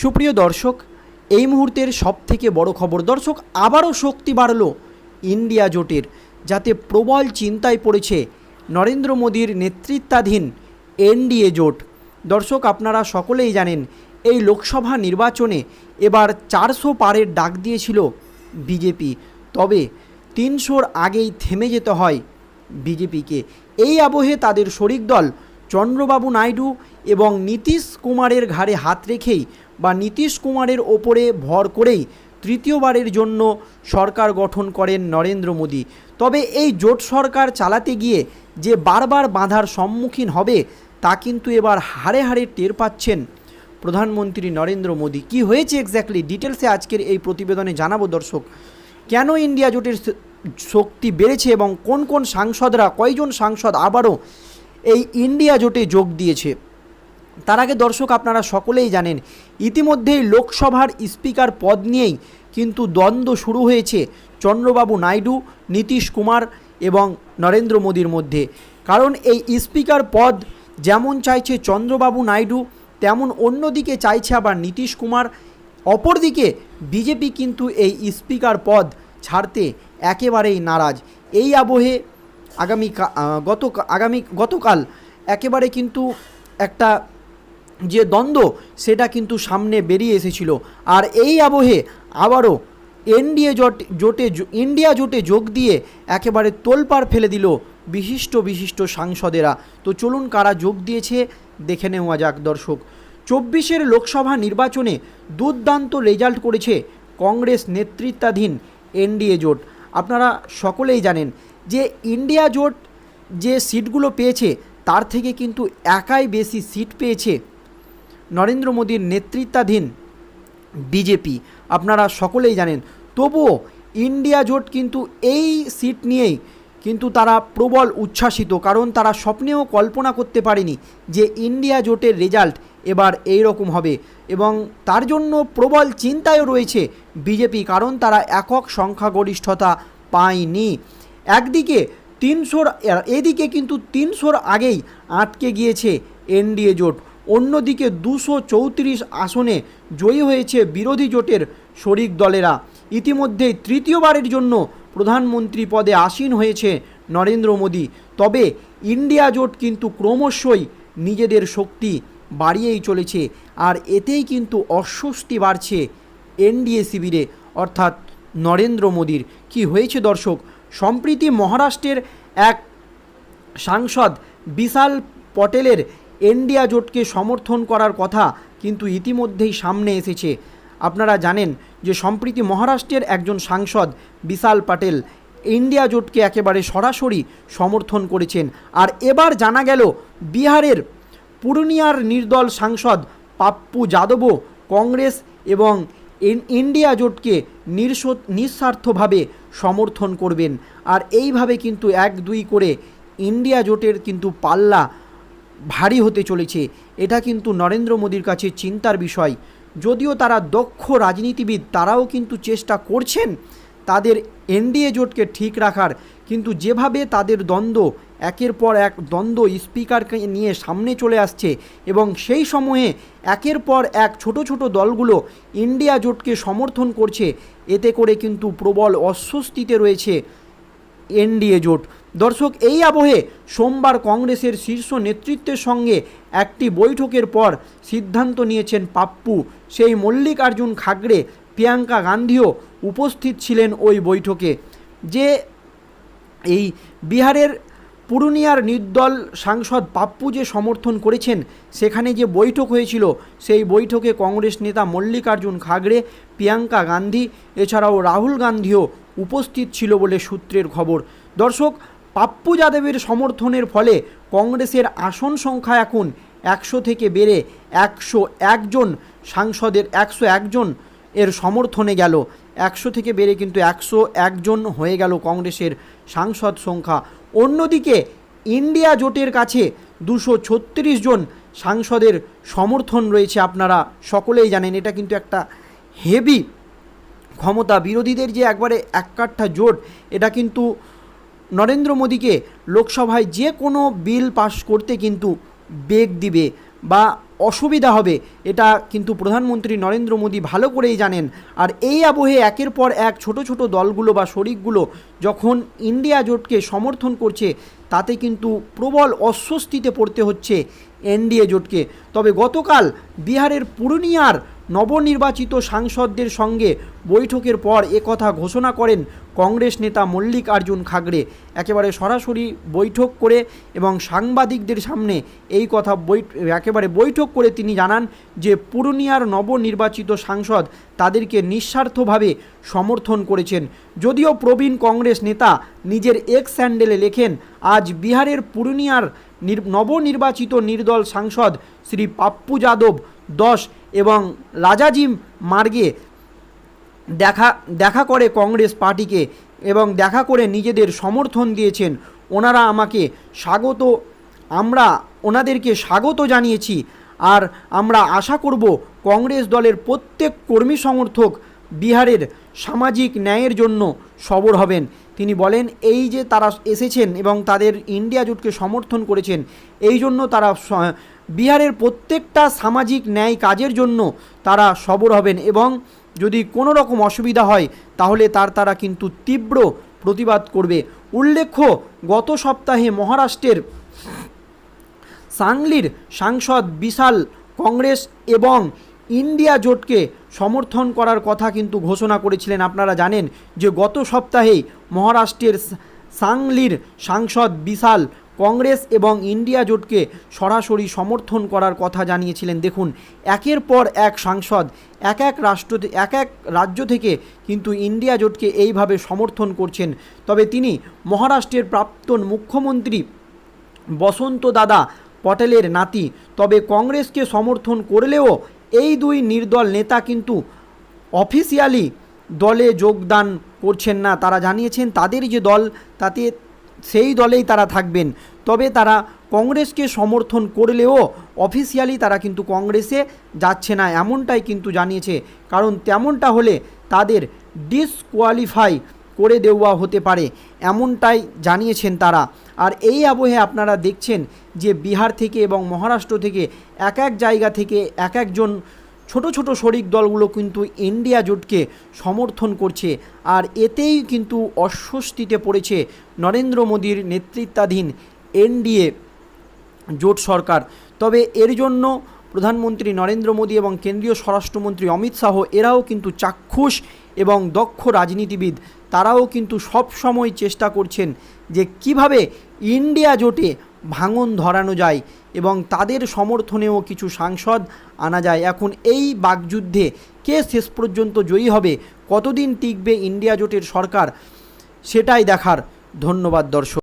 সুপ্রিয় দর্শক, এই মুহূর্তের সবথেকে বড় খবর, দর্শক, আবারও শক্তি বাড়ল ইন্ডিয়া জোটের, যাতে প্রবল চিন্তায় পড়েছে নরেন্দ্র মোদীর নেতৃত্বাধীন এনডিএ জোট। দর্শক, আপনারা সকলেই জানেন, এই লোকসভা নির্বাচনে এবার চারশো পারের ডাক দিয়েছিল বিজেপি। তবে তিনশোর আগেই থেমে যেতে হয় বিজেপিকে। এই আবহে তাদের শরিক দল চন্দ্রবাবু নাইডু এবং নীতিশ কুমারের ঘাড়ে হাত রেখেই বা নীতিশ কুমারের ওপরে ভর করেই তৃতীয়বারের জন্য সরকার গঠন করেন নরেন্দ্র মোদী। তবে এই জোট সরকার চালাতে গিয়ে যে বারবার বাধার সম্মুখীন হবে, তা কিন্তু এবার হাড়ে হাড়ে টের পাচ্ছেন প্রধানমন্ত্রী নরেন্দ্র মোদী। কি হয়েছে এক্স্যাক্টলি ডিটেলসে আজকের এই প্রতিবেদনে জানাব দর্শক। কেন ইন্ডিয়া জোটের শক্তি বেড়েছে এবং কোন কোন সাংসদরা, কয়জন সাংসদ আবারও এই ইন্ডিয়া জোটে যোগ দিয়েছে? তার আগে দর্শক আপনারা সকলেই জানেন, ইতিমধ্যেই লোকসভার স্পিকার পদ নিয়েই কিন্তু দ্বন্দ্ব শুরু হয়েছে চন্দ্রবাবু নাইডু, নীতিশ কুমার এবং নরেন্দ্র মোদীর মধ্যে। কারণ এই স্পিকার পদ যেমন চাইছে চন্দ্রবাবু নাইডু, তেমন অন্যদিকে চাইছে আবার নীতিশ কুমার। অপরদিকে বিজেপি কিন্তু এই স্পিকার পদ ছাড়তে একেবারেই নারাজ। এই আবহে আগামী গত আগামী গতকাল একেবারে কিন্তু একটা যে দ্বন্দ্ব, সেটা কিন্তু সামনে বেরিয়ে এসেছিল। আর এই আবহে আবারও এনডিএ জোট, জোটে ইন্ডিয়া জোটে যোগ দিয়ে একেবারে তোলপাড় ফেলে দিল বিশিষ্ট বিশিষ্ট সাংসদেরা। তো চলুন কারা যোগ দিয়েছে, দেখে নেওয়া যাক দর্শক। চব্বিশের লোকসভা নির্বাচনে দুর্দান্ত রেজাল্ট করেছে কংগ্রেস নেতৃত্বাধীন এনডিএ জোট। আপনারা সকলেই জানেন যে ইন্ডিয়া জোট যে সিটগুলো পেয়েছে, তার থেকে কিন্তু একাই বেশি সিট পেয়েছে নরেন্দ্র মোদীর নেতৃত্বাধীন বিজেপি। আপনারা সকলেই জানেন, তবুও ইন্ডিয়া জোট কিন্তু এই সিট নিয়েই কিন্তু তারা প্রবল উচ্ছ্বাসিত, কারণ তারা স্বপ্নেও কল্পনা করতে পারেনি যে ইন্ডিয়া জোটের রেজাল্ট এবার এই রকম হবে। এবং তার জন্য প্রবল চিন্তায়ও রয়েছে বিজেপি, কারণ তারা একক সংখ্যাগরিষ্ঠতা পায়নি। একদিকে তিনশোর, এদিকে কিন্তু তিনশোর আগেই আটকে গিয়েছে এনডিএ জোট। অন্যদিকে দুশো চৌত্রিশ আসনে জয়ী হয়েছে বিরোধী জোটের শরিক দলেরা। ইতিমধ্যেই তৃতীয়বারের জন্য প্রধানমন্ত্রী পদে আসীন হয়েছে নরেন্দ্র মোদী। তবে ইন্ডিয়া জোট কিন্তু ক্রমশই নিজেদের শক্তি বাড়িয়েই চলেছে আর এতেই কিন্তু অস্বস্তি বাড়ছে এনডিএ শিবিরে, অর্থাৎ নরেন্দ্র মোদীর। কি হয়েছে দর্শক? সম্প্রীতি মহারাষ্ট্রের এক সাংসদ বিশাল পটেলের ইন্ডিয়া জোটকে সমর্থন করার কথা কিন্তু ইতিমধ্যেই সামনে এসেছে। আপনারা জানেন যে সম্প্রীতি মহারাষ্ট্রের একজন সাংসদ বিশাল পাটেল ইন্ডিয়া জোটকে একেবারে সরাসরি সমর্থন করেছেন। আর এবার জানা গেল বিহারের পূর্ণিয়ার নির্দল সাংসদ পাপ্পু যাদবও কংগ্রেস এবং ইন্ডিয়া জোটকে নিঃস্ব- নিঃস্বার্থভাবে সমর্থন করবেন। আর এইভাবে কিন্তু এক দুই করে ইন্ডিয়া জোটের কিন্তু পাল্লা ভারী হতে চলেছে। এটা কিন্তু নরেন্দ্র মোদীর কাছে চিন্তার বিষয়। যদিও তারা দক্ষ রাজনীতিবিদ, তারাও কিন্তু চেষ্টা করছেন তাদের এনডিএ জোটকে ঠিক রাখার। কিন্তু যেভাবে তাদের দ্বন্দ্ব, একের পর এক দ্বন্দ্ব স্পিকারকে নিয়ে সামনে চলে আসছে এবং সেই সময়ে একের পর এক ছোট ছোট দলগুলো ইন্ডিয়া জোটকে সমর্থন করছে, এতে করে কিন্তু প্রবল অস্বস্তিতে রয়েছে এনডিএ জোট। দর্শক, এই আবহে সোমবার কংগ্রেসের শীর্ষ নেতৃত্বের সঙ্গে একটি বৈঠকের পর সিদ্ধান্ত নিয়েছেন পাপ্পু। সেই মল্লিকার্জুন খাগড়ে প্রিয়াঙ্কা গান্ধীও উপস্থিত ছিলেন ওই বৈঠকে। যে এই বিহারের পুরুলিয়ার নির্দল সাংসদ পাপ্পু যে সমর্থন করেছেন, সেখানে যে বৈঠক হয়েছিল, সেই বৈঠকে কংগ্রেস নেতা মল্লিকার্জুন খাগড়ে, প্রিয়াঙ্কা গান্ধী, এছাড়াও রাহুল গান্ধীও উপস্থিত ছিল বলে সূত্রের খবর। দর্শক পাপ্পু যাদবের সমর্থনের ফলে কংগ্রেসের আসন সংখ্যা এখন একশো থেকে বেড়ে একশো একজন সাংসদের একশো একজন এর সমর্থনে গেল। একশো থেকে বেড়ে কিন্তু একশো একজন হয়ে গেল কংগ্রেসের সাংসদ সংখ্যা। অন্যদিকে ইন্ডিয়া জোটের কাছে দুশো ছত্রিশ জন সাংসদের সমর্থন রয়েছে আপনারা সকলেই জানেন। এটা কিন্তু একটা হেভি ক্ষমতা। বিরোধীদের যে একবারে এক এককাঠা জোট, এটা কিন্তু নরেন্দ্র মোদীকে লোকসভায় যে কোনো বিল পাশ করতে কিন্তু বেগ দিবে বা অসুবিধা হবে, এটা কিন্তু প্রধানমন্ত্রী নরেন্দ্র মোদী ভালো করেই জানেন। আর এই আবহে একের পর এক ছোট ছোট দলগুলো বা শরিকগুলো যখন ইন্ডিয়া জোটকে সমর্থন করছে, তাতে কিন্তু প্রবল অস্বস্তিতে পড়তে হচ্ছে এনডিএ জোটকে। তবে গতকাল বিহারের পূর্ণিয়ার নবনির্বাচিত সাংসদদের সঙ্গে বৈঠকের পর একথা ঘোষণা করেন কংগ্রেস নেতা মল্লিক আর্জুন খাগড়ে। একেবারে সরাসরি বৈঠক করে এবং সাংবাদিকদের সামনে এই কথা একেবারে বৈঠক করে তিনি জানান যে পূর্ণিয়ার নবনির্বাচিত সাংসদ তাদেরকে নিঃস্বার্থভাবে সমর্থন করেছেন। যদিও প্রবীণ কংগ্রেস নেতা নিজের এক্স স্যান্ডেলে লেখেন, আজ বিহারের পূর্ণিয়ার নির নবনির্বাচিত নির্দল সাংসদ শ্রী পাপ্পু যাদব দশ এবং রাজাজিম মার্গে দেখা দেখা করে কংগ্রেস পার্টিকে এবং দেখা করে নিজেদের সমর্থন দিয়েছেন। ওনারা আমাকে স্বাগত, আমরা ওনাদেরকে স্বাগত জানিয়েছি আর আমরা আশা করব কংগ্রেস দলের প্রত্যেক কর্মী সমর্থক বিহারের সামাজিক ন্যায়ের জন্য সবর হবেন। তিনি বলেন, এই যে তারা এসেছেন এবং তাদের ইন্ডিয়া জোটকে সমর্থন করেছেন, এই জন্য তারা বিহারের প্রত্যেকটা সামাজিক ন্যায় কাজের জন্য তারা সবর হবেন এবং যদি কোনো রকম অসুবিধা হয়, তাহলে তার তারা কিন্তু তীব্র প্রতিবাদ করবে। উল্লেখ্য, গত সপ্তাহে মহারাষ্ট্রের সাংলির সাংসদ বিশাল কংগ্রেস এবং ইন্ডিয়া জোটকে সমর্থন করার কথা কিন্তু ঘোষণা করেছিলেন। আপনারা জানেন যে গত সপ্তাহেই মহারাষ্ট্রের সাংলির সাংসদ বিশাল কংগ্রেস এবং ইন্ডিয়া জোটকে সরাসরি সমর্থন করার কথা জানিয়েছিলেন। দেখুন, একের পর এক সাংসদ, এক এক রাষ্ট্র, এক এক রাজ্য থেকে কিন্তু ইন্ডিয়া জোটকে এইভাবে সমর্থন করছেন। তবে তিনি মহারাষ্ট্রের প্রাক্তন মুখ্যমন্ত্রী বসন্ত দাদা পটেলের নাতি। তবে কংগ্রেসকে সমর্থন করলেও এই দুই নির্দল নেতা কিন্তু অফিসিয়ালি দলে যোগদান করছেন না। তারা জানিয়েছেন, তাদের যে দল, তাতে সেই দলেই তারা থাকবেন। তবে তারা কংগ্রেসকে সমর্থন করলেও অফিসিয়ালি তারা কিন্তু কংগ্রেসে যাচ্ছে না, এমনটাই কিন্তু জানিয়েছে। কারণ তেমনটা হলে তাদের ডিসকোয়ালিফাই করে দেওয়া হতে পারে, এমনটাই জানিয়েছেন তারা। আর এই আবহে আপনারা দেখছেন যে বিহার থেকে এবং মহারাষ্ট্র থেকে এক এক জায়গা থেকে এক একজন ছোট ছোট শরিক দলগুলো কিন্তু ইন্ডিয়া জোটকে সমর্থন করছে আর এতেই কিন্তু অস্বস্তিতে পড়েছে নরেন্দ্র মোদীর নেতৃত্বাধীন এনডিএ জোট সরকার। তবে এর জন্য প্রধানমন্ত্রী নরেন্দ্র মোদী এবং কেন্দ্রীয় স্বরাষ্ট্রমন্ত্রী অমিত শাহ এরাও কিন্তু চাক্ষুষ এবং দক্ষ রাজনীতিবিদ। তারাও কিন্তু সব সময় চেষ্টা করছেন যে কীভাবে ইন্ডিয়া জোটে ভাঙন ধরানো যায় এবং তাদের সমর্থনেও কিছু সাংসদ আনা যায়। এখন এই বাগযুদ্ধে কে শেষ পর্যন্ত জয়ী হবে? কতদিন টিকবে ইন্ডিয়া জোটের সরকার? সেটাই দেখার। ধন্যবাদ, দর্শক।